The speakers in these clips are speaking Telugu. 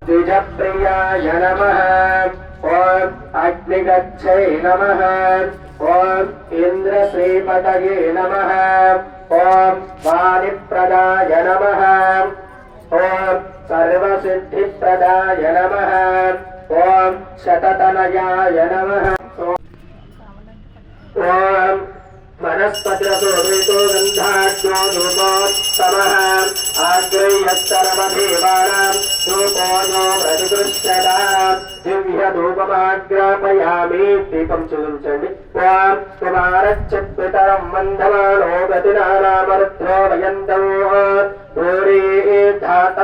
द्विजप्रियाय नमः ॐ अग्निगच्छै नमः ॐ इन्द्रश्रीपतये नमः ॐ वाणिप्रदाय नमः ॐ सर्वसिद्धिप्रदाय नमः ॐ शततनयाय नमः ॐ वनस्पतिरसोदयितो गन्धाग्नो धूपोत्तमः आग्रह्यत्तरमधीवानाम् धूपो नो प्रतिकृष्यता दिव्यधूपमाज्ञापयामि दीपं चूञ्चन्ति त्वां कुमारच्छिपितरं वन्दमानो गतिनानामरुद्रो वयन्तौ दूरी धाता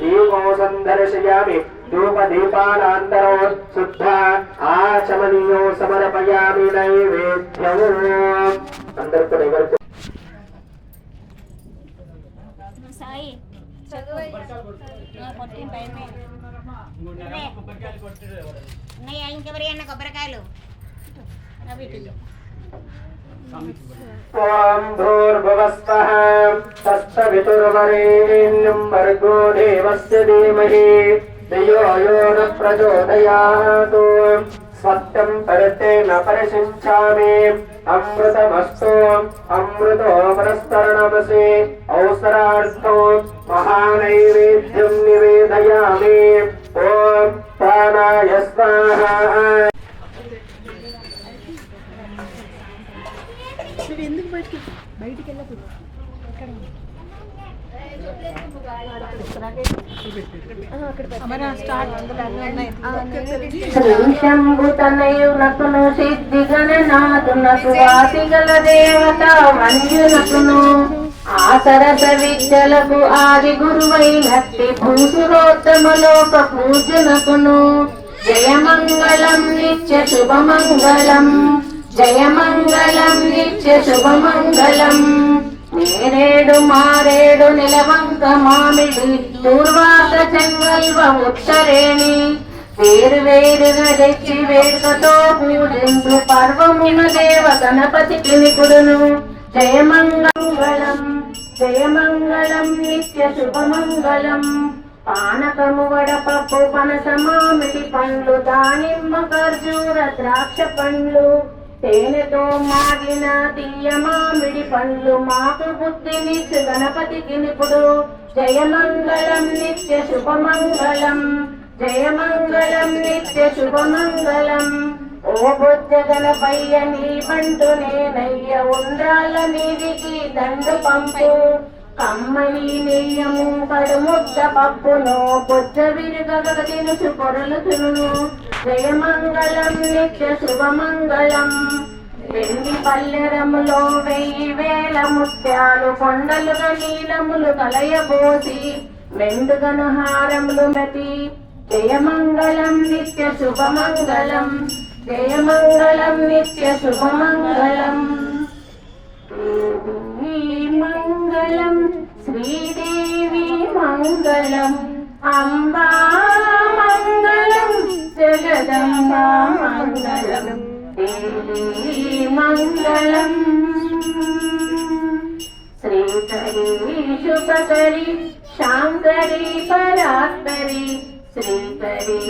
దీపో సందర్శయామి ధూపదీపానాంతరో శుద్ధ ఆచమనీయో సమర్పయామి నైవేద్యం అందరు కూడా ఎవరికి సాయి కొట్టిన భయమే అన్నయ్య ఇంకెవరి అన్న కొబ్బరికాయలు? అవి. ॐ भूर्भुवस्वः तत्सवितुर्वरेण्यं भर्गो देवस्य धीमहि धियो यो न प्रचोदयात् सत्यं परितेन परिशिञ्चामि अमृतमस्तु अमृतो परस्तरणमसि अवसरार्थो महानैवेद्यं निवेदयामि శంభుతనయునకును సిద్ధిగణనాథునకు వాసిగల దేవత మంజునకును ఆసరస విద్యలకు ఆది గురువైనట్టి భూసురోత్తమలోక పూజనకును జయమంగళం నిత్య శుభమంగళం జయమంగళం నిత్య శుభమంగళం. నేరేడు మారేడు నిలవంక మామిడి దూర్వాత చెంగల్వ ఉత్తరేణి వేరు వేరుగా తెచ్చి వేడుకతో పూజించు పర్వమున దేవ గణపతికి నిపుడును జయమంగళం జయమంగళం నిత్య శుభమంగళం. పానకము వడపప్పు పనస మామిడి పండ్లు దానిమ్మ ఖర్జూర ద్రాక్ష పండ్లు. తేనెతో మాగిన తీయ మామిడి పండ్లు మాకు బుద్ధినిచ్చు గణపతికి నిపుడు. జయమంగళం నిత్య శుభమంగళం జయమంగళం నిత్య శుభమంగళం. ఓ బుద్ధ గణపయ్య నీ పంటు నేనయ్య ఉండాల నీదికి దండు పంపు. కమ్మని నెయ్యము కడుముద్ద పప్పును బుద్ధ విరుగగ తినుసు పొరలుతును జయమంగళం నిత్య శుభమంగళం. వెండి పల్లెరములో వెయ్యి వేల ముత్యాలు కొండలుగా నీలములు కలయబోసి మెండుగన హారములు మతి. జయమంగళం నిత్య శుభమంగళం. జయమంగళం నిత్య శుభమంగళం. మంగళం శ్రీదేవి మంగళం అంబా మంగళం జగదంబా మంగళం దేవీ మంగళం శ్రీకరి శుభకరి శాంతరి పరాత్పరి శ్రీకరి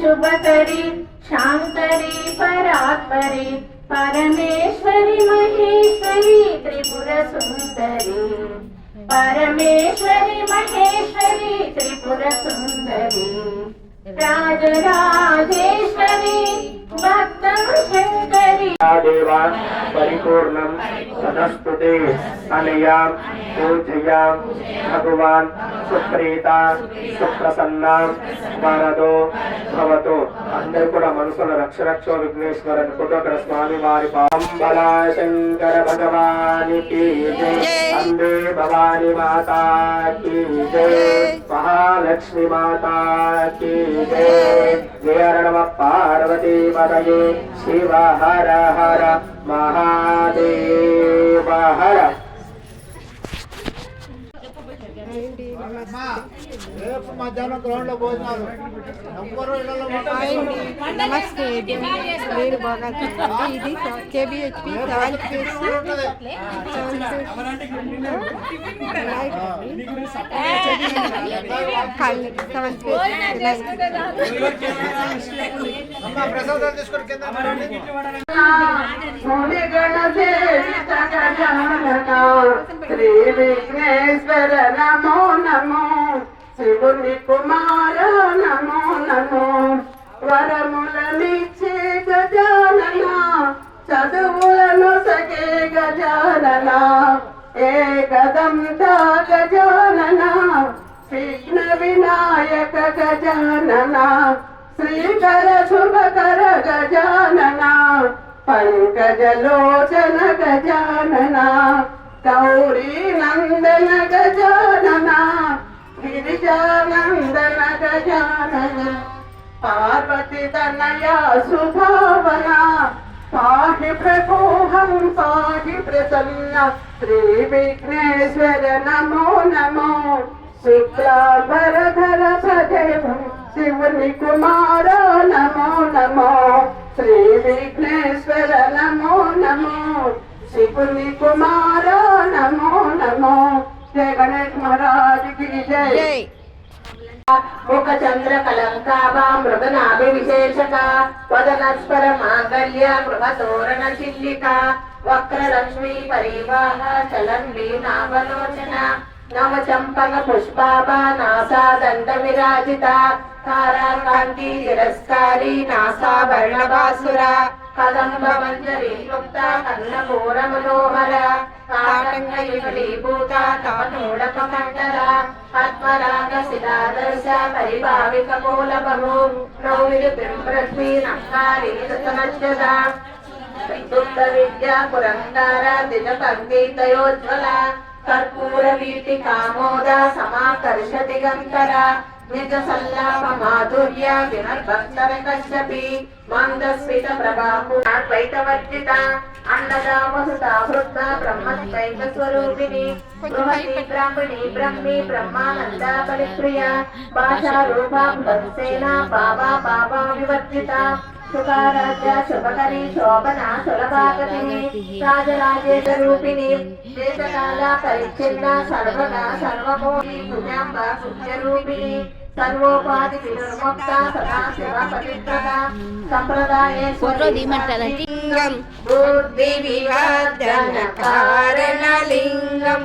శుభకరి శాంతరి పరాత్పరి పరమేశ్వరి మహేశ్వరి త్రిపుర సుందరి परमेश्वरि महेश्वरि त्रिपुरसुन्दरी राजराजेश्वरी। దేవా పరిపూర్ణం సదస్తుతే అనయా పూజయా భగవాన్ సుప్రీత సుప్రసన్న వరదో భవతో. అందరూ కూడా మనసులో రక్ష రక్ష విఘ్నేశ్వర అనుకుంటూ అక్కడ స్వామి వారి శంకర భగవానికి జై. అంబే భవాని మాతా మహాలక్ష్మి మాతా జయ నమ పార్వతీ పదయే శివ హర హర మహాదేవ హర రేపు మధ్యాహ్నం గ్రౌండ్లో భోజనాలు నమస్తే నేను బాగా చూడండి ఇది కేబిహెచ్పి. శ్రీ విఘ్నేశ్వర నమో నమో. శివుని కుమార నమో నమో. వరములనిచ్చే గజానన చదువులను సగే గజానన. ఏ గదంత గజానన విఘ్న వినాయక గజానన. శ్రీకర శుభకర గజానన పంకజలోచన గజానన. గౌరీ నందన గజ గిరిజానందన గజానన పార్వతి తనయ సుభావన. పాహి ప్రకోహం పాహి ప్రసన్న. శ్రీ విఘ్నేశ్వర నమో నమో. శుక్లాభరధర సదేవం శివుని కుమార నమో నమో. శ్రీ విఘ్నేశ్వర నమో నమో. శివుని కుమార నమో నమో. జయ గణేష్ మహారాజ్ కి జై ముఖ చంద్ర కలంకాభా మృగనాభి విశేషక వదనస్వర మాంగళ్య గృహ తోరణ చిల్లిక వక్ర లక్ష్మీ పరివాహ చలంబి నావలోచన నవ చంపక పుష్పాభా కన్నపూర మనోహర కాటంగ విఫలీభూత కపటోడక శిలాదర్శ పరిభావిక మూలబహు నౌవిడు పిరుపృథ్వీ నక్కారి రతమజ్జద విద్యుక్త విద్యా పురంగార దినకంగీతయోజ్వల కర్పూర వీటి కామోద సమాకర్ష దిగంతర నిజ సల్లాప మాధుర్య వినర్భక్తర కశ్యపి మందస్మిత ప్రభాపు ద్వైతవర్జిత అన్నదా వసుత వృద్ధ బ్రహ్మద్వైత స్వరూపిణి బృహతి బ్రాహ్మణి బ్రహ్మి బ్రహ్మానంద పరిప్రియ భాషా రూపం భక్సేన బాబా బాబా వివర్జిత సుఖారాధ్య శుభకరి శోభన సులభాగతిని రాజరాజేశ దేశకాల పరిచ్ఛిన్న సర్వగ సర్వోపాధి వినుర్ముక్త సదా శివ పవిత్రత సంప్రదాయ లింగం బుద్ధి వివర్ధన కారణలింగం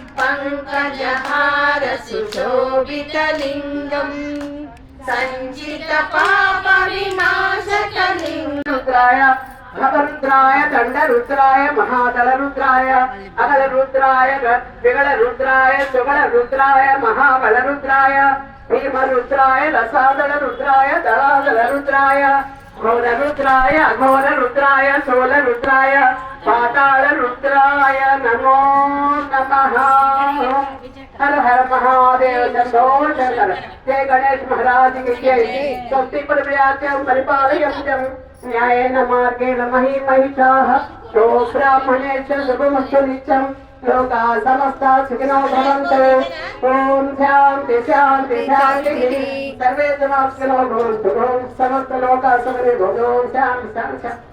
రాక్షసుయజ్ఞ వినాశకలింగం ప్రణమామి సదా శివలింగం కుంకుమ చందన సేపితలింగం పంకజహార సుశోభితలింగం సంచిత పాప వినాశకలింగం రుద్రాయ భగరుద్రాయ पातालरुद्राय नमो नमः। हर हर महादेव शंकर जय गणेश महाराज की स्वस्ति मही महिषाः शो ब्राह्मणे च शुभमस्तु लोका समस्ता सुखिनो भवन्तु। ॐ शान्ति शान्ति, शान्तिः। सर्वे भवन्तु। ॐ समरे शान्ति शान्ति।